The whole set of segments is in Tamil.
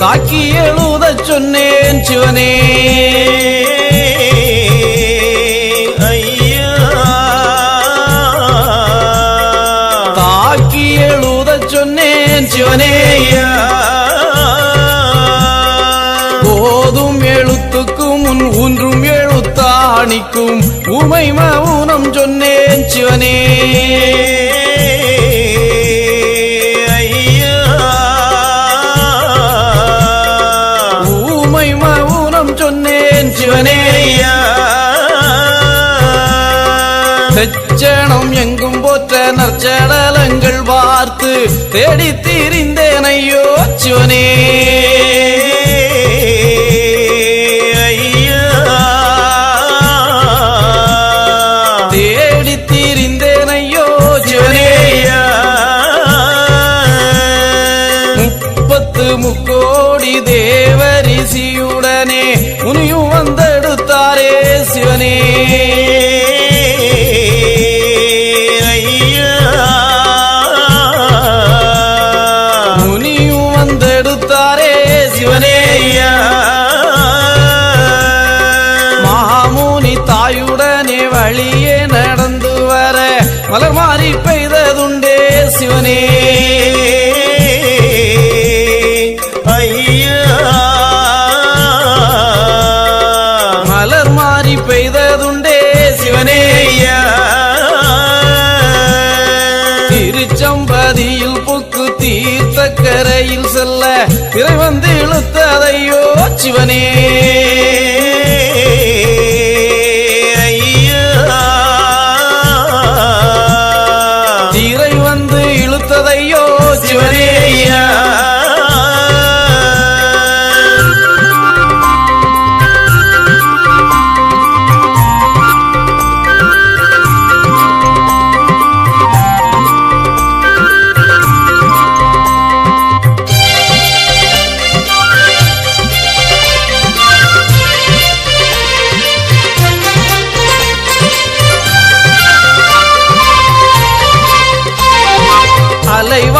காக்கி எழுதச் சொன்னேன் சிவனே. காக்கி எழுதச் சொன்னேன் சிவனேயா போதும் எழுத்துக்கும் உன் ஒன்றும் எழுத்தாணிக்கும் உமை மவுனம் சொன்னேன் சிவனே. நற்சேணம் எங்கும் போற்ற நற்சேடலங்கள் பார்த்து தேடி திரிந்தேனையோ சிவனே கண்டதுண்டே சிவனேயா. திருச்சம்பதியில் புக்கு தீர்த்த கரையில் செல்ல திரை வந்து இழுத்ததையோ சிவனே.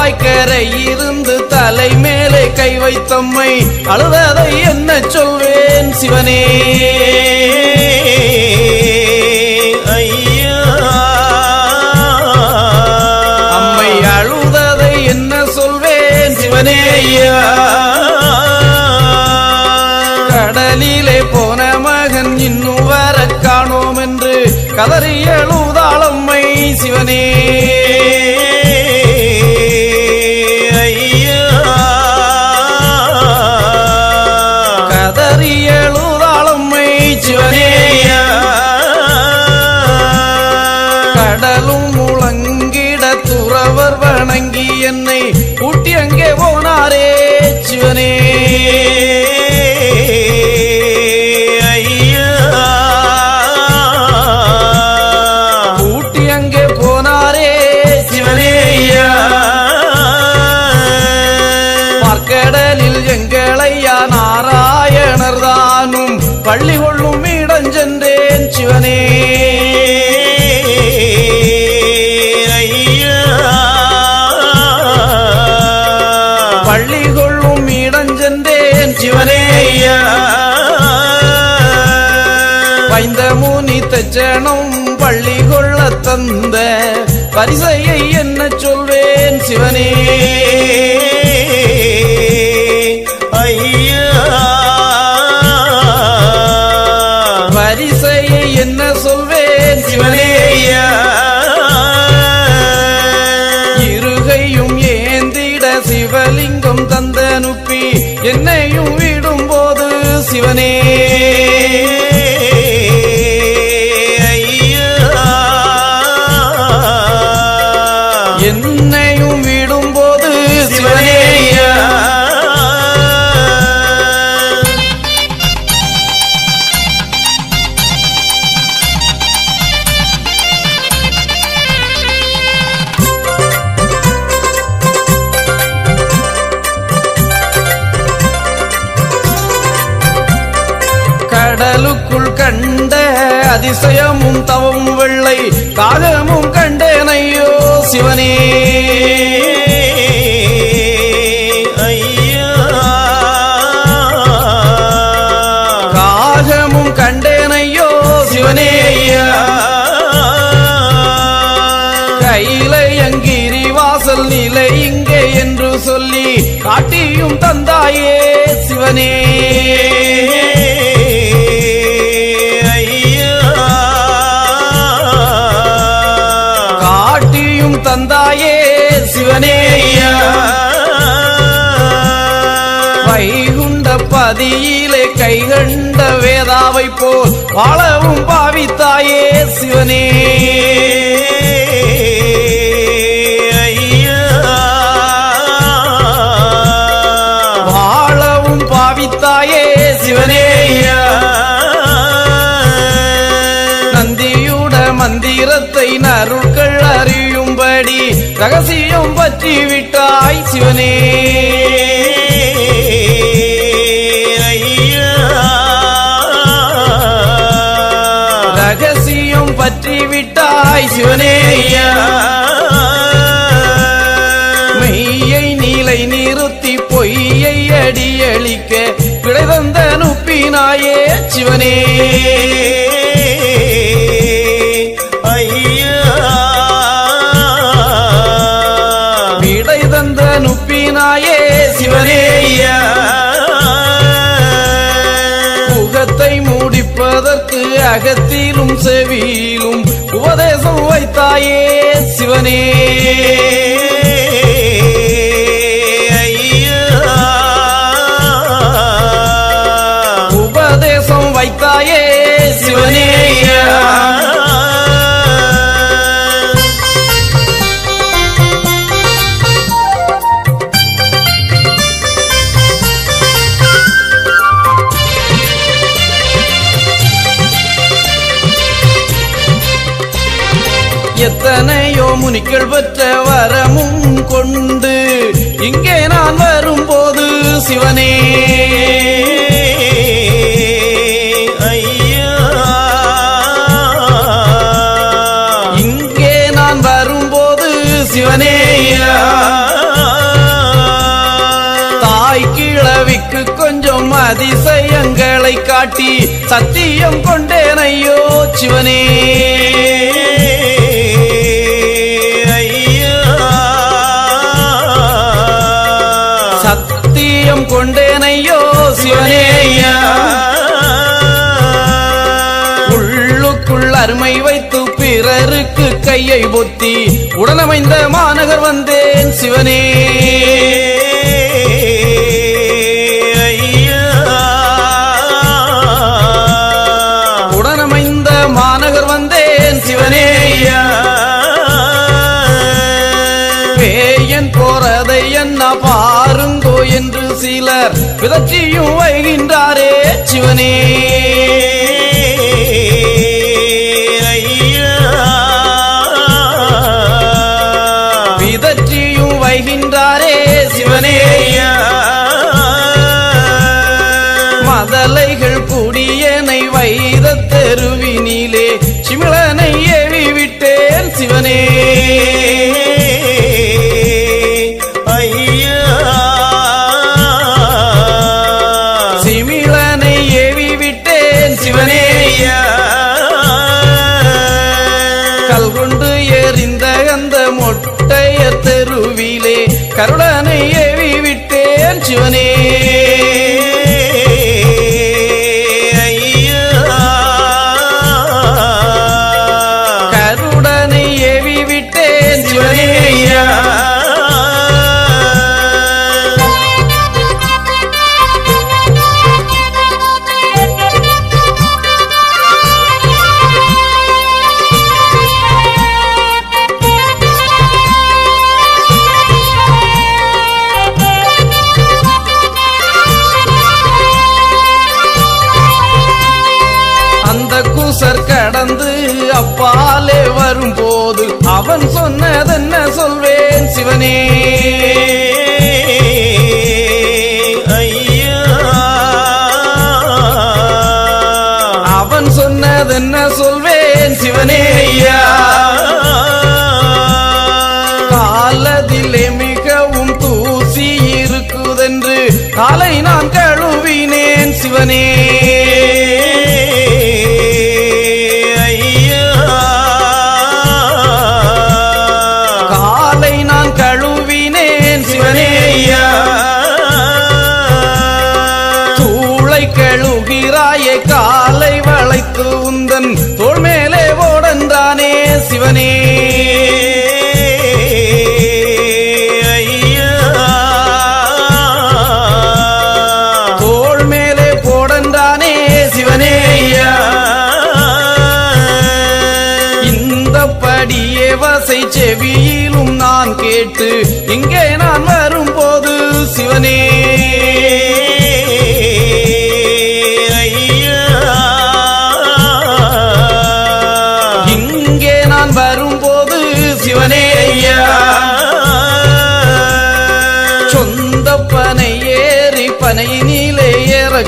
வாய்க்கரை இருந்து தலை மேலே கை வைத்தம்மை அழுவதை என்ன சொல்வேன் சிவனே? ஐயா. அம்மை அழுவதை என்ன சொல்வேன் சிவனே? ஐயா. கடலிலே போன மகன் இன்னும் வர காணோம் என்று கதறி எழுதாளம்மை சிவனே. செச்சனும் பள்ளி கொள்ள தந்த பரிசையை உலகமும் கண்டேனையோ சிவனேயா கையில எங்கிரி வாசல் நிலை இங்கே என்று சொல்லி காட்டியும் தந்தாயே சிவனே. காட்டியும் தந்தாயே சிவனே வைகுண்ட பதியிலே கைகண் வேதாவை போல் வாழவும் பாவித்தாயே சிவனே. வாழவும் பாவித்தாயே சிவனே. நந்தியுட மந்திரத்தை நருட்கள் அறியும்படி ரகசியம் பற்றி விட்டாய் சிவனே. பற்றி விட்டாய் சிவனேயா மெய்யை நீலை நிறுத்தி பொய்யை அடியளிக்க விடை தந்த நுப்பினாயே சிவனே. முகத்தை மூடிப்பதற்கு அகத்திலும் செவியிலும் உபதேசம் வைத்தாயே சிவனே. வரும்போது சிவனே இங்கே நான் வரும்போது சிவனே தாய் கிழவிக்கு கொஞ்சம் அதிசயங்களை காட்டி சத்தியம் கொண்டேனையோ சிவனே. கையை பொத்தி உடனமைந்த மாநகர் வந்தேன் சிவனே. உடனமைந்த மாநகர் வந்தேன் சிவனே. பேயன் போறதை என்ன பாருங்கோ என்று சிலர் பிதற்றியும் வைகின்றாரே சிவனே. நின்றாரே சிவனே. கடந்து அப்பாலே வரும்போது அவன் சொன்னதென்ன சொல்வேன் சிவனே? அவன் சொன்னதென்ன சொல்வேன் சிவனே? ஐயா காலதிலே மிகவும் தூசி இருக்குதென்று காலை நான் கழுவினேன் சிவனே.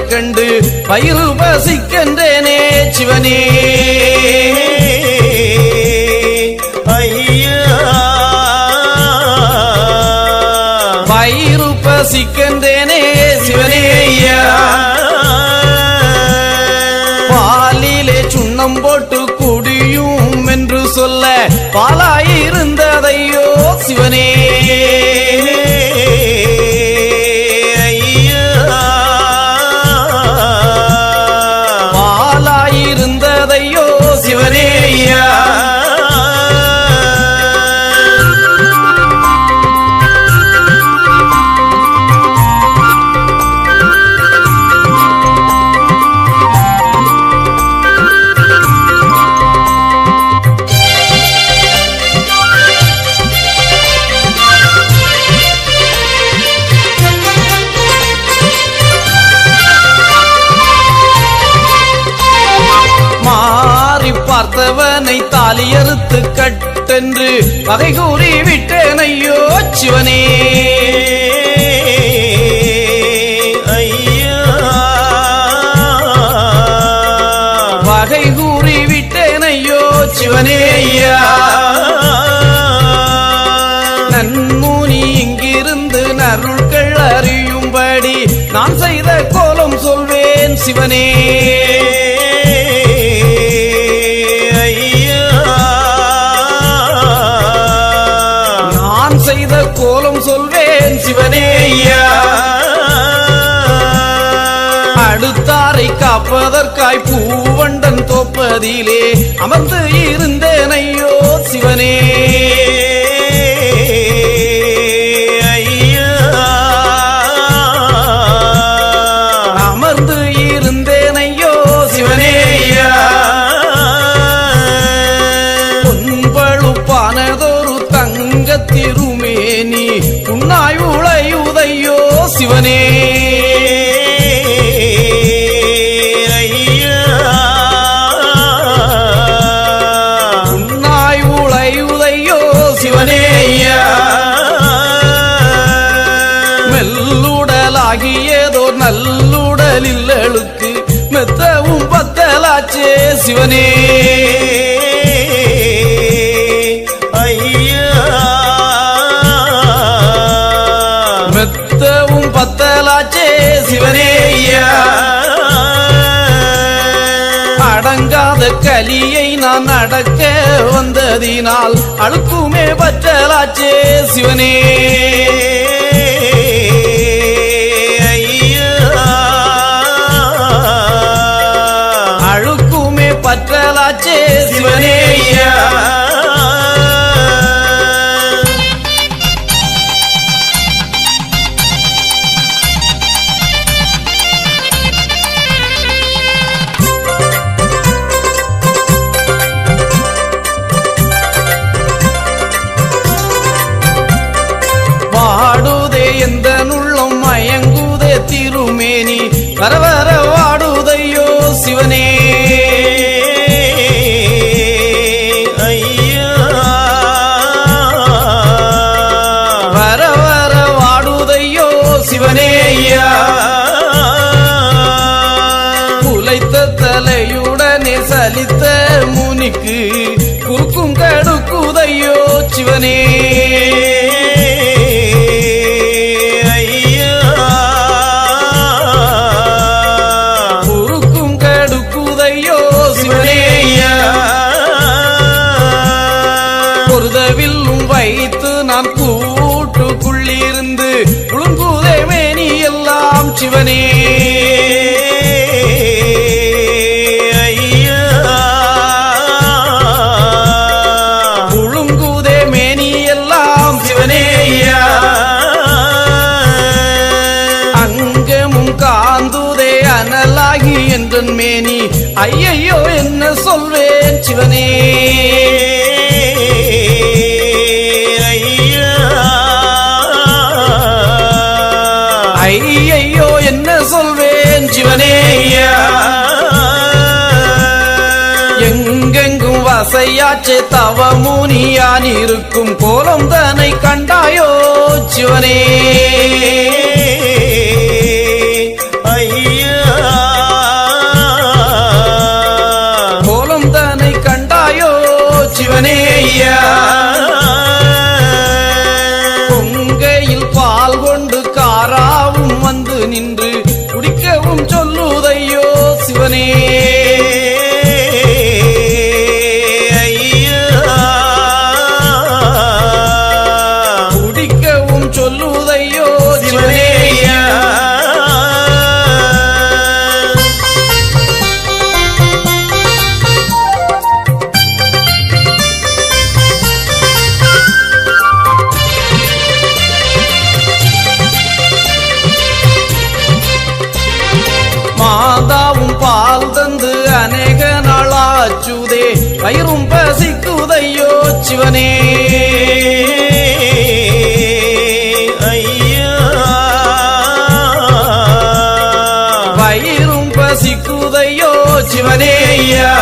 கண்டு பயிறு பசிக்கின்றேனே சிவனே. பயிறு பசிக்கின்றேனே சிவனே ஐயா. பாலிலே சுண்ணம் போட்டு குடியும் என்று சொல்ல பாலாயிருந்ததையோ சிவனே. தாலியறுத்து கட்டென்று வகை கூறி விட்டேனையோ சிவனே. வகை கூறி விட்டேனையோ சிவனே ஐயா. நன்முனி இங்கிருந்து நருள்கள் அறியும்படி நான் செய்த கோலம் சொல்வேன் சிவனே. சிவனேயா அடுத்தாரை காப்பதற்காய் பூவண்டன் தோப்பதிலே அமர்ந்து இருந்தேனையோ சிவனே. சிவனே. மெத்தவும் பத்தலாச்சே சிவனே ஐயா. அடங்காத கலியை நான் நடக்க வந்ததினால் அழுக்குமே பற்றலாச்சே சிவனே. பற்றலாச்சே சிவனேயா பாடுதே எந்த நுள்ளம் மயங்குதே திருமேனி. வர காற்றே தவமுனியான் இருக்கும் கோலம் தனை கண்டாயோ சிவனே. கோலம் தனை கண்டாயோ சிவனே ஐயா. பொங்கையில் பால் கொண்டு காராவும் வந்து நின்று ஆயிரும் பசிக்குதையோ சிவனேயா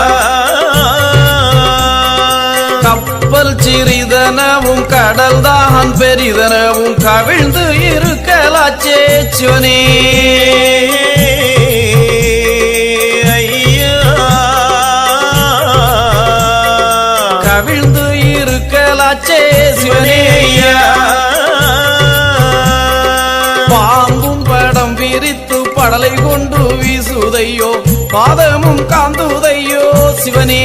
கப்பல் சிறிதனவும் கடல் தான் பெரிதனவும் கவிழ்ந்து இருக்கலாச்சே சிவனே. மாலை கொண்டு வீசுதையோ பாதமும் காந்துதையோ சிவனே.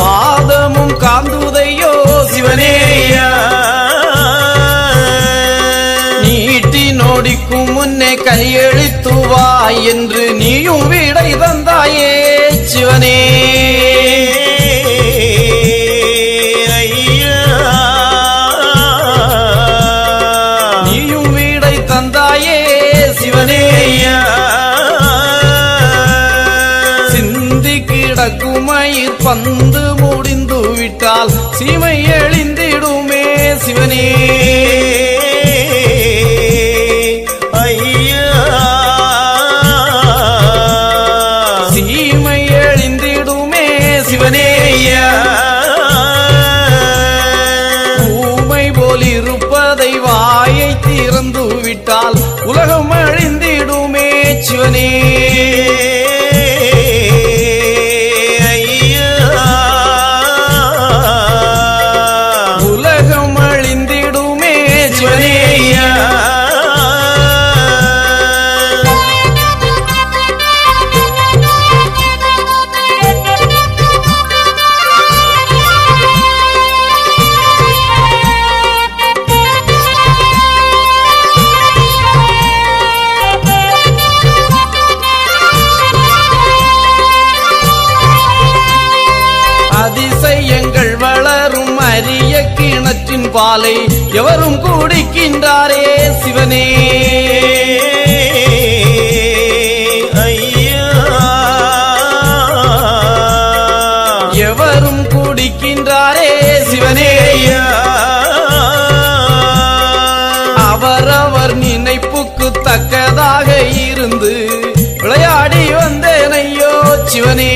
பாதமும் காந்துதையோ சிவனேயா நீட்டி நோடிக்கும் முன்னே கையெழுத்துவா என்று நீயும் விடைதான் தக்கதாக இருந்து விளையாடி வந்தேனையோ சிவனே.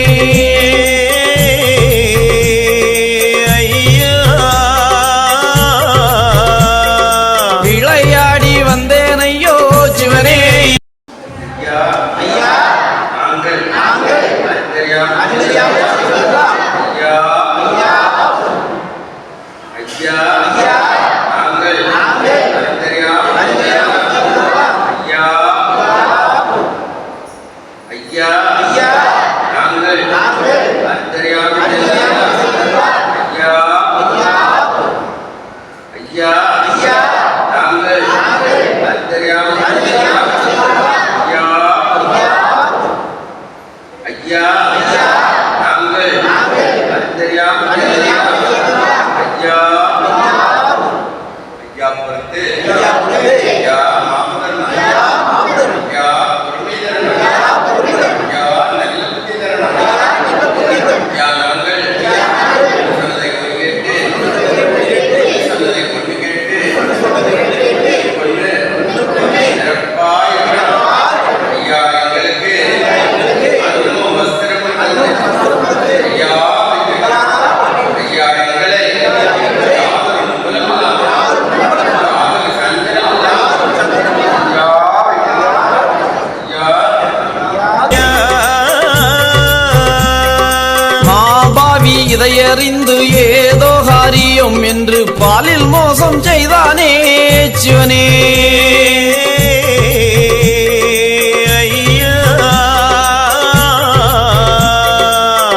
சிவனே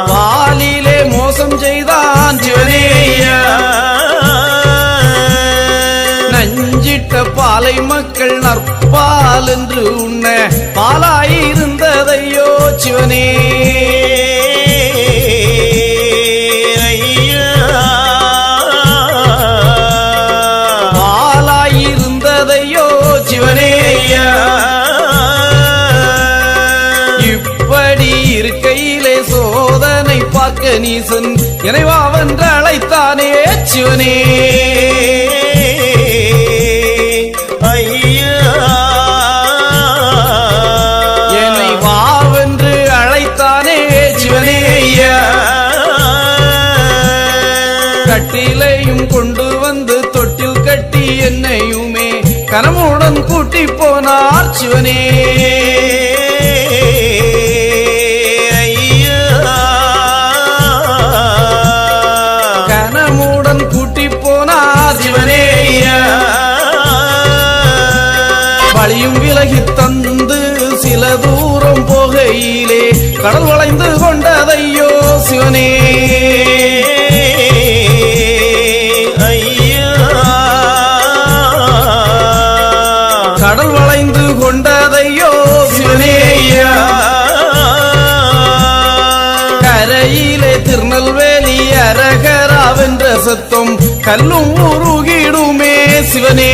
வாலிலே மோசம் செய்தான் சிவனே நஞ்சிட்ட பாலை மக்கள் நற்பால் என்று உண்ண பாலாயிருந்ததையோ சிவனே நீசன் இறைவாவென்று அழைத்தானே சிவனே. வாவென்று அழைத்தானே சிவனே ஐயா. கட்டிலையும் கொண்டு வந்து தொட்டில் கட்டி என்னையுமே கனமுடன் கூட்டி போனார் சிவனே. சத்தம் கல்லும் உருகிடுமே சிவனே.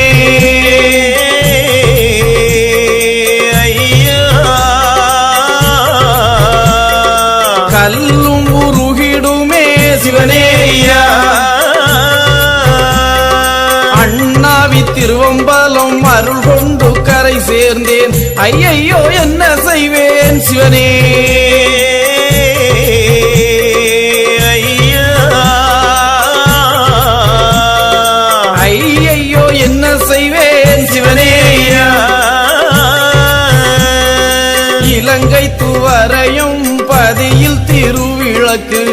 பதியில்